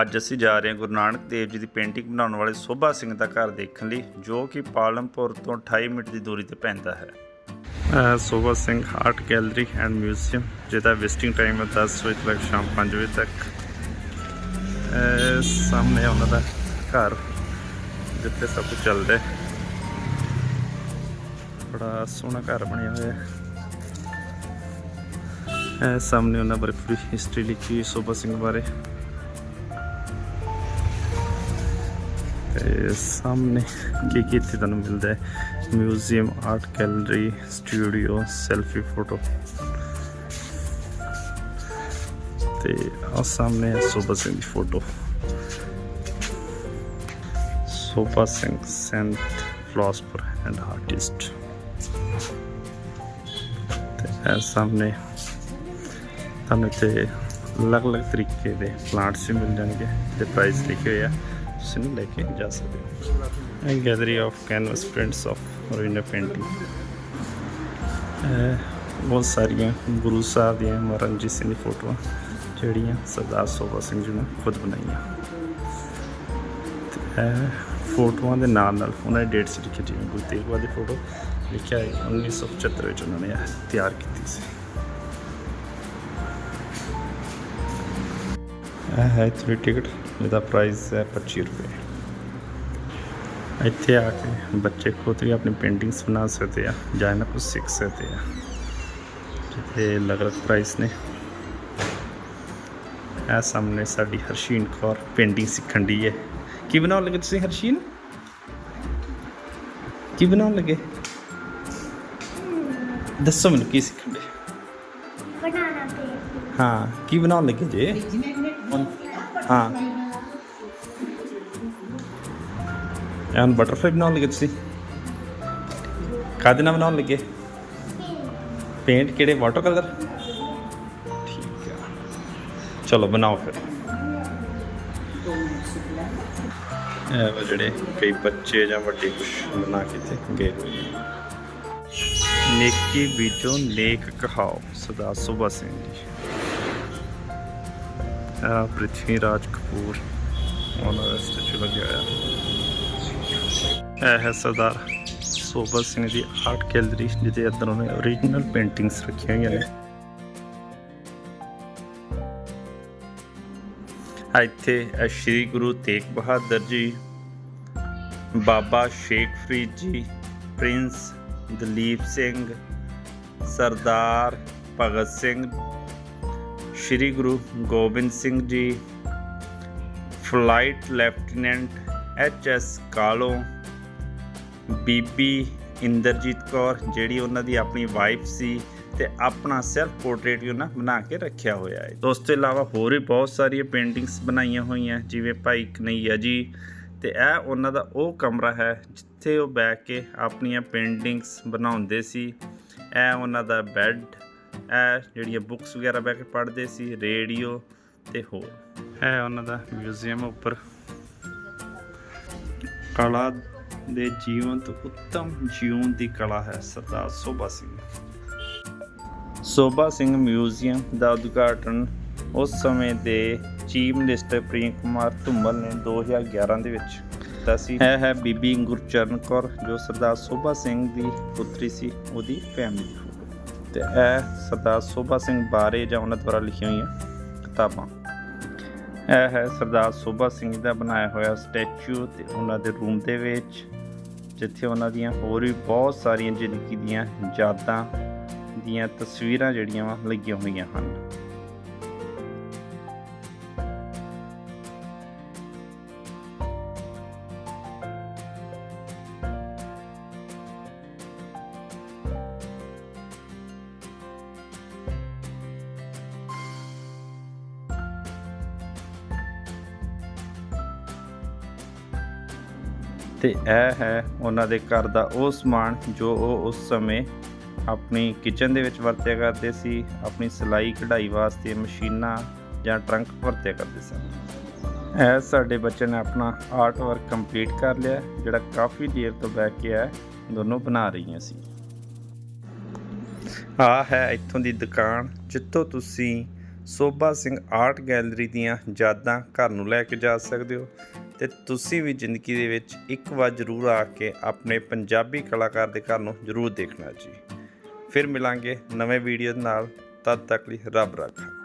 ਅੱਜ ਅਸੀਂ ਜਾ ਰਹੇ ਹਾਂ ਗੁਰੂ ਨਾਨਕ ਦੇਵ ਜੀ ਦੀ ਪੇਂਟਿੰਗ ਬਣਾਉਣ ਵਾਲੇ ਸੋਭਾ ਸਿੰਘ ਦਾ ਘਰ ਦੇਖਣ ਲਈ, ਜੋ ਕਿ ਪਾਲਮਪੁਰ ਤੋਂ 28 ਮਿੰਟ ਦੀ ਦੂਰੀ ਤੇ ਪੈਂਦਾ ਹੈ। Sobha Singh art gallery and museum, ਜਿਹਦਾ ਵਿਜ਼ਿਟਿੰਗ ਟਾਈਮ ਹੈ 10 ਵਜੇ ਤੋਂ ਸ਼ਾਮ 5 ਵਜੇ ਤੱਕ। ਸਾਹਮਣੇ ਉਹਨਾਂ ਦਾ ਘਰ, ਜਿੱਥੇ ਸਭ ਕੁਝ ਚੱਲਦਾ ਹੈ। ਬੜਾ ਸੋਹਣਾ ਘਰ ਬਣਿਆ ਹੋਇਆ ਹੈ। ਸਾਹਮਣੇ ਉਹਨਾਂ ਬਾਰੇ ਪੂਰੀ ਹਿਸਟਰੀ ਲਿਖੀ ਸੋਭਾ ਸਿੰਘ ਬਾਰੇ। ਤੇ ਸਾਹਮਣੇ ਕੀ ਕੀ ਇੱਥੇ ਤੁਹਾਨੂੰ ਮਿਲਦਾ ਹੈ? Museum art gallery studio selfie photo ਤੇ ਆ ਸਾਹਮਣੇ ਹੈ ਸੋਭਾ ਸਿੰਘ ਦੀ photo Sobha Singh saint philosopher and artist ਤੇ ਇਹ ਸਾਹਮਣੇ ਤੁਹਾਨੂੰ ਇੱਥੇ ਅਲੱਗ-ਅਲੱਗ ਤਰੀਕੇ ਦੇ ਪਲਾਂਟਸ ਵੀ ਮਿਲ ਜਾਣਗੇ। ਤੇ ਪ੍ਰਾਈਸ ਲਿਖੇ ਹੋਏ ਆ। ਤੁਸੀਂ ਇਹਨੂੰ ਲੈ ਕੇ ਜਾ ਸਕਦੇ ਹੋ। ਇਹ gallery of canvas prints of ਰੋਇਨਾ painting. ਬਹੁਤ ਸਾਰੀਆਂ ਗੁਰੂ ਸਾਹਿਬ ਦੀਆਂ ਮਹਾਰਾਜ ਸਿੰਘ ਦੀ ਫੋਟੋਆਂ, ਜਿਹੜੀਆਂ ਸਰਦਾਰ ਸੋਭਾ ਸਿੰਘ ਜੀ ਨੇ ਖੁਦ ਬਣਾਈਆਂ। ਤੇ ਇਹ ਫੋਟੋਆਂ ਦੇ ਨਾਲ ਨਾਲ ਉਹਨਾਂ ਦੀ ਡੇਟਸ ਲਿਖੀ ਜਿਵੇਂ ਗੁਰੂ ਤੇਗ ਬਹਾਦਰ ਦੀ ਫੋਟੋ ਲਿਖਿਆ ਹੈ 1975 ਵਿੱਚ ਉਹਨਾਂ ਨੇ ਇਹ ਤਿਆਰ ਕੀਤੀ ਸੀ। ਇਹ ਹੈ ਥ੍ਰੀ ਟਿਕਟ। ਜਿਹਦਾ ਪ੍ਰਾਈਸ ਹੈ 25 ਰੁਪਏ। ਇੱਥੇ ਆ ਕੇ ਬੱਚੇ ਖੁਦ ਵੀ ਆਪਣੀ ਪੇਂਟਿੰਗਸ ਬਣਾ ਸਕਦੇ ਆ ਜਾਂ ਇਹਨਾਂ ਕੁਝ ਸਿੱਖ ਸਕਦੇ ਆ। ਜਿੱਥੇ ਅਲੱਗ-ਅਲੱਗ ਪ੍ਰਾਈਸ ਨੇ। ਇਹ ਸਾਹਮਣੇ ਸਾਡੀ ਹਰਸ਼ੀਨ ਕੌਰ ਪੇਂਟਿੰਗ ਸਿੱਖਣ ਦੀ ਹੈ। ਕੀ ਬਣਾਉਣ ਲੱਗੇ ਤੁਸੀਂ ਹਰਸ਼ੀਨ? ਕੀ ਬਣਾਉਣ ਲੱਗੇ? ਦੱਸੋ ਮੈਨੂੰ ਕੀ ਸਿੱਖਣ ਦੇ ਬਣਾਣਾ ਪੇ ਹਾਂ ਕੀ ਬਣਾਉਣ ਲੱਗੇ ਜੇ? ਹਾਂ। ਐਨ ਬਟਰਫਲਾਈ ਬਣਾਉਣ ਲੱਗੇ ਤੁਸੀਂ? ਨਾਲ ਬਣਾਉਣ ਲੱਗੇ? ਪੇਂਟ ਕਿਹੜੇ ਵਾਟਰ ਕਲਰ ਠੀਕ ਆ। ਚਲੋ ਬਣਾਓ ਫਿਰ। ਇਹ ਵਾ ਜਿਹੜੇ ਕਈ ਬੱਚੇ ਜਾਂ ਵੱਡੇ ਕੁਝ ਬਣਾ ਕੇ ਤੇ ਗਏ ਨੇਕੀ ਬੀਜੋ, ਨੇਕ ਕਹਾਓ। ਸਦਾ ਸੁਭਾ ਸਿੰਘ ਜੀ। ਆ ਪ੍ਰਿਥਵੀ ਰਾਜ ਕਪੂਰ। ਉਹਨਾਂ ਦਾ ਸਟੈਚੂ ਲੱਗਿਆ ਹੋਇਆ। ਇਹ ਹੈ ਸਰਦਾਰ ਸੋਭਾ ਸਿੰਘ ਦੀ ਆਰਟ ਗੈਲਰੀ ਜਿਹਦੇ ਅੰਦਰ ਉਹਨੇ ਓਰੀਜਨਲ ਪੇਂਟਿੰਗਸ ਰੱਖੀਆਂ ਹੋਈਆਂ ਨੇ। ਇੱਥੇ Shri Guru Tegh Bahadur ji, Baba Sheikh Farid ji, prince Dalip Singh, Sardar Bhagat Singh Shri Guru Gobind Singh ji, flight lieutenant H S Kalo, Bibi Inderjit Kaur, ਜਿਹੜੀ ਉਹਨਾਂ ਦੀ ਆਪਣੀ ਵਾਈਫ ਸੀ ਤੇ ਆਪਣਾ ਸੈਲਫ ਪੋਰਟਰੇਟ ਵੀ ਉਹਨਾਂ ਬਣਾ ਕੇ ਰੱਖਿਆ ਹੋਇਆ ਹੈ। ਉਸ ਤੋਂ ਇਲਾਵਾ ਹੋਰ ਵੀ ਬਹੁਤ ਸਾਰੀਆਂ ਪੇਂਟਿੰਗਸ ਬਣਾਈਆਂ ਹੋਈਆਂ, ਜਿਵੇਂ ਭਾਈ ਕਨਈਆ ਜੀ, ਤੇ ਇਹ ਉਹਨਾਂ ਦਾ ਉਹ ਕਮਰਾ ਹੈ ਜਿੱਥੇ ਉਹ ਬੈਠ ਕੇ ਆਪਣੀਆਂ ਪੇਂਟਿੰਗਸ ਬਣਾਉਂਦੇ ਸੀ। ਇਹ ਉਹਨਾਂ ਦਾ ਬੈੱਡ ਇਹ ਜਿਹੜੀਆਂ ਬੁੱਕਸ ਵਗੈਰਾ ਬੈਠ ਕੇ ਪੜ੍ਹਦੇ ਸੀ ਰੇਡੀਓ ਤੇ ਹੋਰ। ਹੈ ਉਹਨਾਂ ਦਾ ਮਿਊਜ਼ੀਅਮ ਉੱਪਰ। ਕਲਾ ਦੇ ਜੀਵਨ ਤੋਂ ਉੱਤਮ ਜੀਵਨ ਦੀ ਕਲਾ ਹੈ ਸਰਦਾਰ ਸੋਭਾ ਸਿੰਘ। ਸੋਭਾ ਸਿੰਘ ਮਿਊਜ਼ੀਅਮ ਦਾ ਉਦਘਾਟਨ ਉਸ ਸਮੇਂ ਦੇ ਚੀਫ ਮਿਨਿਸਟਰ ਪ੍ਰੇਮ ਕੁਮਾਰ ਧੁੰਮਲ ਨੇ 2011 ਦੇ ਵਿੱਚ ਕੀਤਾ ਸੀ। ਇਹ ਹੈ ਬੀਬੀ ਗੁਰਚਰਨ ਕੌਰ ਜੋ ਸਰਦਾਰ ਸੋਭਾ ਸਿੰਘ ਦੀ ਪੁੱਤਰੀ ਸੀ ਉਹਦੀ ਫੈਮਿਲੀ ਤੇ ਇਹ ਸਰਦਾਰ ਸੋਭਾ ਸਿੰਘ ਬਾਰੇ ਜਾਂ ਉਹਨਾਂ ਦੁਆਰਾ ਲਿਖੀਆਂ ਹੋਈਆਂ ਕਿਤਾਬਾਂ। ਇਹ ਹੈ ਸਰਦਾਰ ਸੋਭਾ ਸਿੰਘ ਦਾ ਬਣਾਇਆ ਹੋਇਆ ਸਟੈਚੂ ਤੇ ਉਹਨਾਂ ਦੇ ਰੂਮ ਦੇ ਵਿੱਚ, ਜਿੱਥੇ ਉਹਨਾਂ ਦੀਆਂ ਹੋਰ ਵੀ ਬਹੁਤ ਸਾਰੀਆਂ ਜ਼ਿੰਦਗੀ ਦੀਆਂ ਯਾਦਾਂ ਦੀਆਂ ਤਸਵੀਰਾਂ ਜਿਹੜੀਆਂ ਵਾ ਲੱਗੀਆਂ ਹੋਈਆਂ ਹਨ। ਤੇ ਇਹ ਹੈ ਉਹਨਾਂ ਦੇ ਘਰ ਦਾ ਉਹ ਸਮਾਨ ਜੋ ਉਹ ਉਸ ਸਮੇਂ ਆਪਣੀ ਕਿਚਨ ਦੇ ਵਿੱਚ ਵਰਤਿਆ ਕਰਦੇ ਸੀ, ਆਪਣੀ ਸਿਲਾਈ ਕਢਾਈ ਵਾਸਤੇ ਮਸ਼ੀਨਾਂ ਜਾਂ ਟਰੰਕ ਵਰਤਿਆ ਕਰਦੇ ਸਨ। ਇਹ ਸਾਡੇ ਬੱਚੇ ਨੇ ਆਪਣਾ ਆਰਟ ਵਰਕ ਕੰਪਲੀਟ ਕਰ ਲਿਆ, ਜਿਹੜਾ ਕਾਫੀ ਦੇਰ ਤੋਂ ਬੈਠ ਕੇ ਹੈ ਦੋਨੋਂ ਬਣਾ ਰਹੀਆਂ ਸੀ। ਆ ਹੈ ਇੱਥੋਂ ਦੀ ਦੁਕਾਨ, ਜਿੱਥੋਂ ਤੁਸੀਂ ਸੋਭਾ ਸਿੰਘ ਆਰਟ ਗੈਲਰੀ ਦੀਆਂ ਯਾਦਾਂ ਘਰ ਨੂੰ ਲੈ ਕੇ ਜਾ ਸਕਦੇ ਹੋ। ਤੇ ਤੁਸੀਂ ਵੀ ਜ਼ਿੰਦਗੀ ਦੇ ਵਿੱਚ ਇੱਕ ਵਾਰ ਜ਼ਰੂਰ ਆ ਕੇ ਆਪਣੇ ਪੰਜਾਬੀ ਕਲਾਕਾਰ ਦੇ ਘਰ ਨੂੰ ਜ਼ਰੂਰ ਦੇਖਣਾ ਜੀ। ਫਿਰ ਮਿਲਾਂਗੇ ਨਵੇਂ ਵੀਡੀਓ ਨਾਲ। ਤਦ ਤੱਕ ਲਈ ਰੱਬ ਰੱਖਾ।